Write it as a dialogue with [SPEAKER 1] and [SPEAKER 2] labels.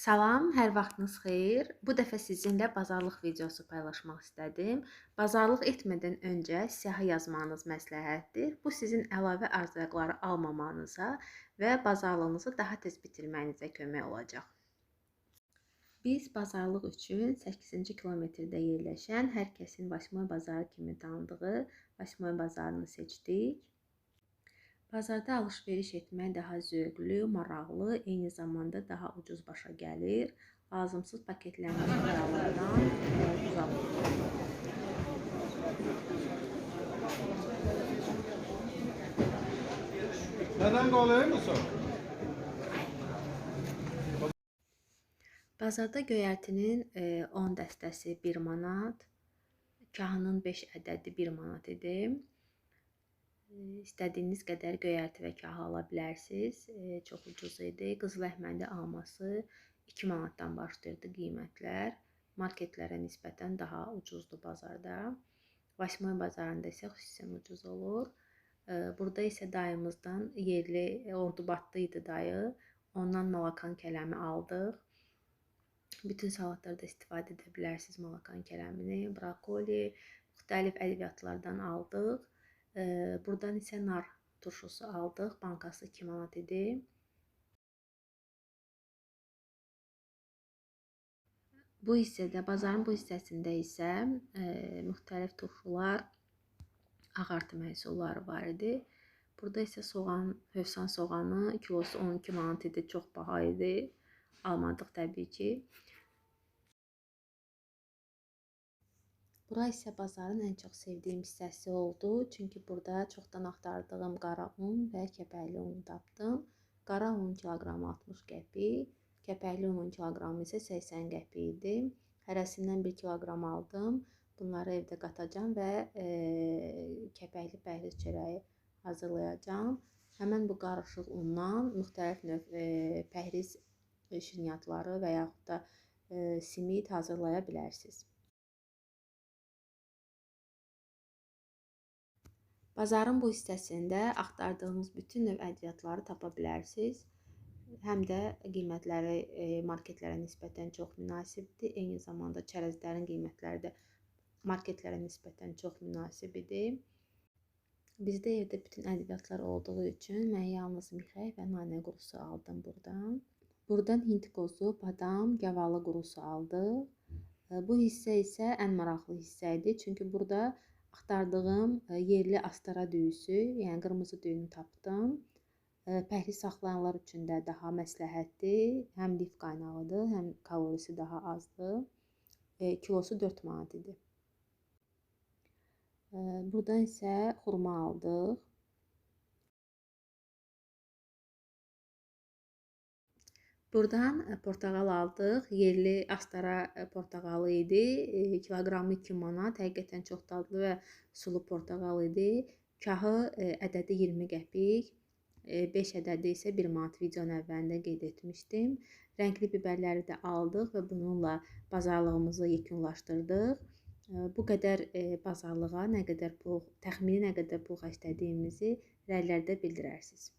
[SPEAKER 1] Salam, hər vaxtınız xeyir. Bu dəfə sizinlə bazarlıq videosu paylaşmaq istədim. Bazarlıq etmədən öncə siyahı yazmanız məsləhətdir. Bu sizin əlavə ərzaqları almamanıza və bazarlığınızı daha tez bitirməyinizə kömək olacaq. Biz bazarlıq üçün 8-ci kilometrdə yerləşən hər kəsin Vasmoy bazarı kimi tanıdığı Vasmoy bazarını seçdik. Bazarda alış-veriş etmək daha zövqlü, maraqlı, eyni zamanda daha ucuz başa gəlir. Lazımsız paketlənmiş gıdalardan uzaq durun.
[SPEAKER 2] Neden kolayır mısın?
[SPEAKER 1] Bazarda göyərtinin 10 dəstəsi 1 manat, kahının 5 ədədi 1 manat idi. İstədiyiniz qədər göyərti və kahı ala bilərsiniz. Çox ucuz idi. Qızıl əhmədi alması 2 manatdan başlayırdı qiymətlər. Marketlərə nisbətən daha ucuzdur bazarda. Vasmoy bazarında isə xüsusən ucuz olur. Burada isə dayımızdan yerli Ordubadlı idi dayı. Ondan malakan kələmi aldıq. Bütün salatlarda istifadə edə bilərsiniz malakan kələmini, brokoli, müxtəlif ədviyyatlardan aldıq. Buradan isə nar turşusu aldıq. Bankası 2 manat idi. Bu hissədə, bazarın bu hissəsində isə e, müxtəlif turşular, ağartı məhsulları var idi. Burada isə soğan, hövsan soğanı kilosu 12 manat idi, çox baha idi. Almadıq təbii ki. Bura isə bazarın ən çox sevdiyim hissəsi oldu. Çünki burada çoxdan axtardığım qara un və kəpəkli un tapdım. Qara un kiloqramı 60 qəpik, kəpəkli unun kiloqramı isə 80 qəpik idi. Hərəsindən 1 kiloqram aldım. Bunları evdə qatacağam və e, kəpəkli pəhriz çörəyi hazırlayacağam. Həmin bu qarışıq undan müxtəlif növ e, pəhriz şirniyyatları və yaxud da e, simit hazırlaya bilərsiniz. Bazarın bu hissəsində axtardığınız bütün növ ədviyyatları tapa bilərsiniz. Həm də qiymətləri e, marketlərə nisbətən çox münasibdir. Eyni zamanda çərəzlərin qiymətləri də marketlərə nisbətən çox münasib idi. Bizdə evdə bütün ədviyyatlar olduğu üçün mən yalnız mixək və nanə qurusu aldım burdan. Burdan hind qozu, badam, gavalı qurusu aldıq. E, bu hissə isə ən maraqlı hissə idi. Çünki burada axtardığım e, yerli astara düyüsü, yəni qırmızı düyünü tapdım. E, pəhri saxlayanlar üçün də daha məsləhətdir. Həm lif qaynağıdır, həm kalorisi daha azdır. E, kilosu 4 manat idi. Buradan isə xurma aldıq. Buradan e, portağal aldıq. Yerli Astara e, portağalı idi. E, kiloqramı 2 manat. Həqiqətən çox dadlı və sulu portağal idi. Kahı ədədi 20 qəpik. 5 ədədi isə 1 manat videonun əvvəlində qeyd etmişdim. Rəngli bibərləri də aldıq və bununla bazarlığımızı yekunlaşdırdıq. Bu qədər bazarlığa nə qədər pul, təxmini nə qədər pul xərclədiyimizi rəylərdə bildirərsiniz.